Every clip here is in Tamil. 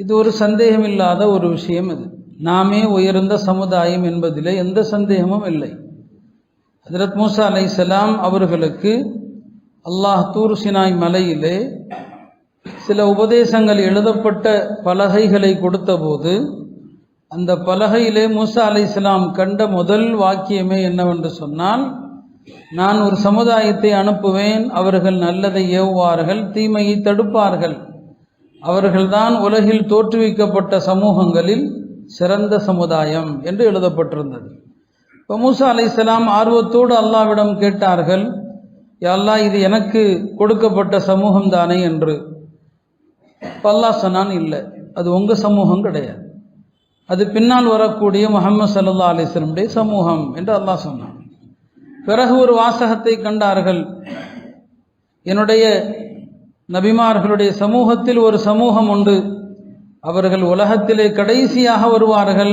இது ஒரு சந்தேகமில்லாத ஒரு விஷயம் இது. நாமே உயர்ந்த சமுதாயம் என்பதிலே எந்த சந்தேகமும் இல்லை. ஹஜரத் மூசா அலைஹிஸ்ஸலாம் அவர்களுக்கு அல்லாஹ் தூர் சினாய் மலையிலே சில உபதேசங்கள் எழுதப்பட்ட பலகைகளை கொடுத்தபோது அந்த பலகையிலே மூசா அலை இஸ்லாம் கண்ட முதல் வாக்கியமே என்னவென்று சொன்னால் நான் ஒரு சமுதாயத்தை அனுப்புவேன் அவர்கள் நல்லதை ஏவுவார்கள் தீமையை தடுப்பார்கள். அவர்கள்தான் உலகில் தோற்றுவிக்கப்பட்ட சமூகங்களில் சிறந்த சமுதாயம் என்று எழுதப்பட்டிருந்தது. இப்போ மூசா அலைசலாம் ஆர்வத்தோடு அல்லாவிடம் கேட்டார்கள் அல்லா அல்லாஹ் இது எனக்கு கொடுக்கப்பட்ட சமூகம் தானே? என்று. இப்ப அல்லாஹ் சொன்னான் இல்லை அது உங்கள் சமூகம் கிடையாது. அது பின்னால் வரக்கூடிய முகமது சல்லா அலிஸ்லமுடைய சமூகம் என்று அல்லாஹ் சொன்னான். பிறகு ஒரு வாசகத்தை கண்டார்கள் என்னுடைய நபிமார்களுடைய சமூகத்தில் ஒரு சமூகம் உண்டு. அவர்கள் உலகத்திலே கடைசியாக வருவார்கள்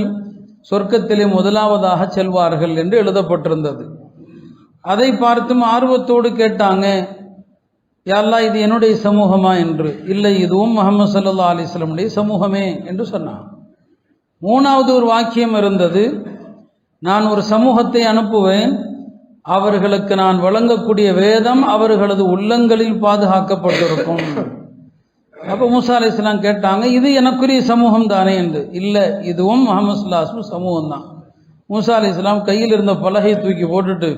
சொர்க்கத்திலே முதலாவதாக செல்வார்கள் என்று எழுதப்பட்டிருந்தது. அதை பார்த்தும் ஆர்வத்தோடு கேட்டாங்க யாழ்லா இது என்னுடைய சமூகமா? என்று. இல்லை இதுவும் முகமது சல்லா அலிஸ்லமுடைய சமூகமே என்று சொன்னான் மூணாவது ஒரு வாக்கியம் இருந்தது நான் ஒரு சமூகத்தை அனுப்புவேன் அவர்களுக்கு நான் வழங்கக்கூடிய வேதம் அவர்களது உள்ளங்களில் பாதுகாக்கப்பட்டிருக்கும். அப்போ மூசா அலி இஸ்லாம் கேட்டாங்க இது எனக்குரிய சமூகம் தானே என்று. இல்லை இதுவும் முகமது சுல்லாஸும் சமூகம் தான் மூசா அலி இஸ்லாம் கையில் இருந்த பலகையை தூக்கி போட்டுட்டு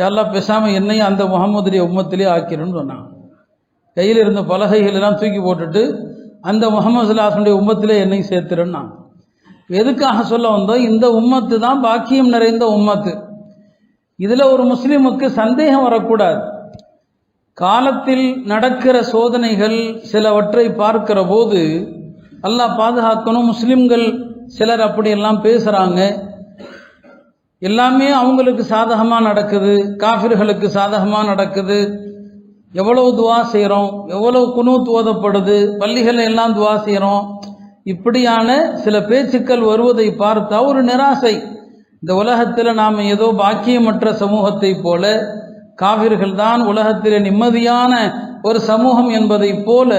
யாரெல்லாம் பேசாமல் என்னையும் அந்த முகமதுடைய உம்மத்திலே ஆக்கிடும்னு சொன்னான் கையில் இருந்த பலகைகள் எல்லாம் தூக்கி போட்டுட்டு அந்த முகமது சுல்லாஸ்முடைய உம்மத்திலே என்னையும் சேர்த்துருன்னா எதுக்காக சொல்ல வந்தோம்? இந்த உம்மத்து தான் பாக்கியம் நிறைந்த உம்மத்து. இதில் ஒரு முஸ்லீமுக்கு சந்தேகம் வரக்கூடாது. காலத்தில் நடக்கிற சோதனைகள் சிலவற்றை பார்க்கிற போது அல்லாஹ் பாதுகாக்கணும். முஸ்லிம்கள் சிலர் அப்படியெல்லாம் பேசுகிறாங்க எல்லாமே அவங்களுக்கு சாதகமாக நடக்குது. காஃபிர்களுக்கு சாதகமாக நடக்குது. எவ்வளவு துவா செய்கிறோம் எவ்வளவு குணு தோதப்படுது பள்ளிகள் எல்லாம் துவா செய்கிறோம் இப்படியான சில பேச்சுக்கள் வருவதை பார்த்தா ஒரு நிராசை. இந்த உலகத்தில் நாம் ஏதோ பாக்கியமற்ற சமூகத்தைப் போல காவிர்கள் தான் உலகத்தில் நிம்மதியான ஒரு சமூகம் என்பதைப் போல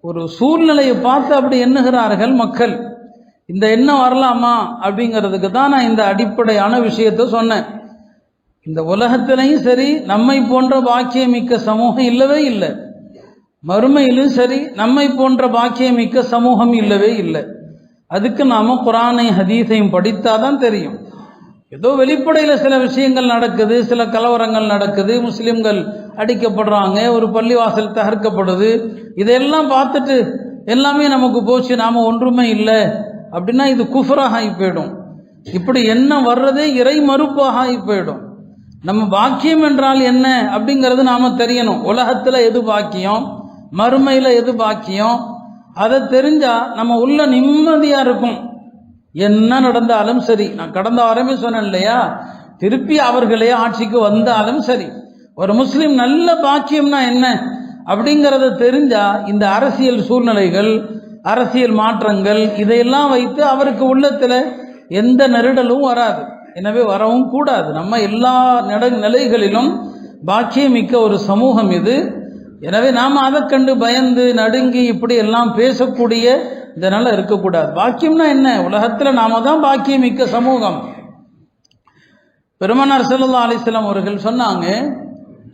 ஒரு சூழ்நிலையை பார்த்து அப்படி எண்ணுகிறார்கள் மக்கள். இந்த எண்ணம் வரலாமா அப்படிங்கிறதுக்கு தான் நான் இந்த அடிப்படையான விஷயத்தை சொன்னேன். இந்த உலகத்திலையும் சரி நம்மை போன்ற பாக்கியமிக்க சமூகம் இல்லவே இல்லை. மறுமையிலும் சரி நம்மை போன்ற பாக்கியமிக்க சமூகம் இல்லவே இல்லை. அதுக்கு நாம் குரானை ஹதீஸையும் படித்தாதான் தெரியும். ஏதோ வெளிப்படையில் சில விஷயங்கள் நடக்குது சில கலவரங்கள் நடக்குது முஸ்லீம்கள் அடிக்கப்படுறாங்க ஒரு பள்ளிவாசல் தகர்க்கப்படுது. இதையெல்லாம் பார்த்துட்டு எல்லாமே நமக்கு போச்சு நாம் ஒன்றுமே இல்லை. அப்படின்னா இது குஃபராக ஆகி போயிடும். இப்படி என்ன வர்றதே இறை மறுப்பாக ஆகி போயிடும். நம்ம பாக்கியம் என்றால் என்ன அப்படிங்கிறது நாம் தெரியணும். உலகத்தில் எது பாக்கியம்? மறுமையில் எது பாக்கியம்? அதை தெரிஞ்சால் நம்ம உள்ள நிம்மதியாக இருக்கும். என்ன நடந்தாலும் சரி. நான் கடந்த வாரமே சொன்னேன் இல்லையா? திருப்பி அவர்களே ஆட்சிக்கு வந்தாலும் சரி. ஒரு முஸ்லீம் நல்ல பாக்கியம்னா என்ன? அப்படிங்கிறத தெரிஞ்சா இந்த அரசியல் சூழ்நிலைகள் அரசியல் மாற்றங்கள் இதையெல்லாம் வைத்து அவருக்கு உள்ளத்தில் எந்த நெருடலும் வராது. எனவே வரவும் கூடாது. நம்ம எல்லா நட நிலைகளிலும் பாக்கியமிக்க ஒரு சமூகம் இது. எனவே நாம் அதை கண்டு பயந்து நடுங்கி இப்படி எல்லாம் பேசக்கூடிய இதனால் இருக்கக்கூடாது. பாக்கியம்னா என்ன? உலகத்தில் நாம தான் பாக்கியமிக்க சமூகம். பெருமனார் செல்லல்லா அலிஸ்லாம் அவர்கள் சொன்னாங்க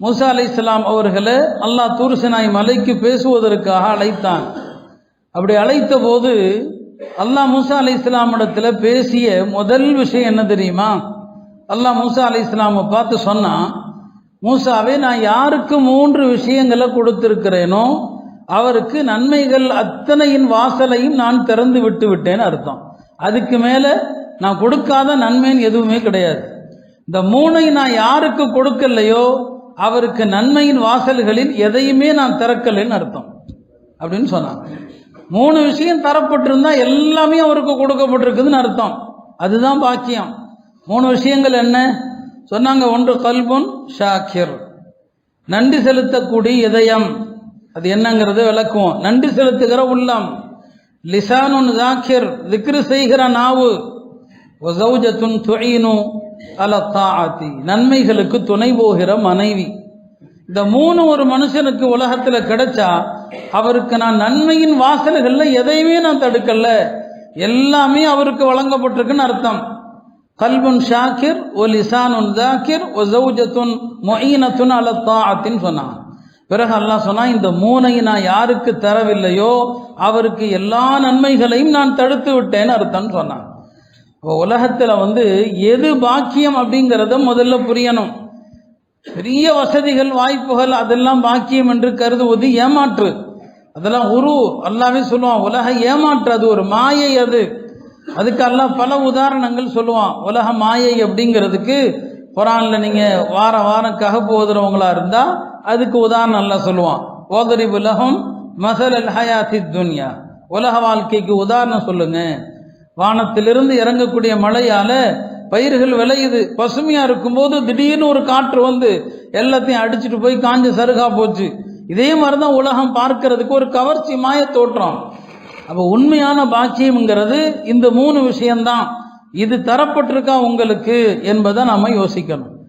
மூசா அலிஸ்லாம் அவர்களை அல்லாஹ் தூர்சினாய் மலைக்கு பேசுவதற்காக அழைத்தான். அப்படி அழைத்த போது அல்லாஹ் மூசா அலி இஸ்லாமிடத்தில் பேசிய முதல் விஷயம் என்ன தெரியுமா? அல்லாஹ் மூசா அலி இஸ்லாமை பார்த்து சொன்னான் மூசாவே நான் யாருக்கு மூன்று விஷயங்களை கொடுத்துருக்கிறேனோ அவருக்கு நன்மைகள் அத்தனையின் வாசலையும் நான் திறந்து விட்டு விட்டேன்னு அர்த்தம். அதுக்கு மேலே நான் கொடுக்காத நன்மைன்னு எதுவுமே கிடையாது. இந்த மூணை நான் யாருக்கு கொடுக்கலையோ அவருக்கு நன்மையின் வாசல்களில் எதையுமே நான் திறக்கலைன்னு அர்த்தம். அப்படின்னு சொன்னாங்க. மூணு விஷயம் தரப்பட்டிருந்தா எல்லாமே அவருக்கு கொடுக்கப்பட்டிருக்குதுன்னு அர்த்தம். அதுதான் பாக்கியம். மூணு விஷயங்கள் என்ன? சொன்னாங்க ஒன்று கல்புன் ஷாக்கிர். நன்றி செலுத்தக்கூடிய இதயம். அது என்னங்கிறத விளக்குவோம். நன்றி செலுத்துகிற உள்ளம். லிசானுன் ஜாக்கிர் திக்ரு செய்கிற நாவு. ஒசௌஜத்துன் துயினு அல தாத்தி நன்மைகளுக்கு துணை போகிற மனைவி. இந்த மூணு ஒரு மனுஷனுக்கு உலகத்தில் கிடைச்சா அவருக்கு நான் நன்மையின் வாசல்களில் எதையுமே நான் தடுக்கல. எல்லாமே அவருக்கு வழங்கப்பட்டிருக்குன்னு அர்த்தம். கல்புன் ஷாக்கிர் ஒ லிசானுன் ஜாக்கிர் ஒ ஜவுஜத்துன் மொயினத்துன் அலத்தாத்தின்னு சொன்னான் பிறகு அல்லாஹ் சொன்னா இந்த மூனை நான் யாருக்கு தரவில்லையோ அவருக்கு எல்லா நன்மைகளையும் நான் தடுத்து விட்டேன்னு அர்த்தம்னு சொன்னான் இப்போ உலகத்தில் வந்து எது பாக்கியம் அப்படிங்கிறத முதல்ல புரியணும். பெரிய வசதிகள் வாய்ப்புகள் அதெல்லாம் பாக்கியம் என்று கருதுவது ஏமாற்று. அதெல்லாம் உரு அல்லாவே சொல்லுவான் உலக ஏமாற்று அது ஒரு மாயை அது. அதுக்கு பல உதாரணங்கள் சொல்லுவான் உலக மாயை அப்படிங்கிறதுக்கு குரானில் நீங்கள் வார வாரம் கஹப் ஓதுறவங்களா இருந்தால் அதுக்கு உதாரணம் நல்லா சொல்லுவான். ஓதரி உலகம் மசல் அல் ஹயாத்தி துன்யா. உலக வாழ்க்கைக்கு உதாரணம் சொல்லுங்க. வானத்திலிருந்து இறங்கக்கூடிய மழையால் பயிர்கள் விளையுது. பசுமையாக இருக்கும்போது திடீர்னு ஒரு காற்று வந்து எல்லாத்தையும் அடிச்சுட்டு போய் காஞ்ச சருகா போச்சு. இதே மாதிரி தான் உலகம் பார்க்கறதுக்கு ஒரு கவர்ச்சி மாய தோற்றம். அப்போ உண்மையான பாக்கியம்ங்கிறது இந்த மூணு விஷயம்தான். இது தரப்பட்டிருக்கா உங்களுக்கு என்பதை நாம் யோசிக்கணும்.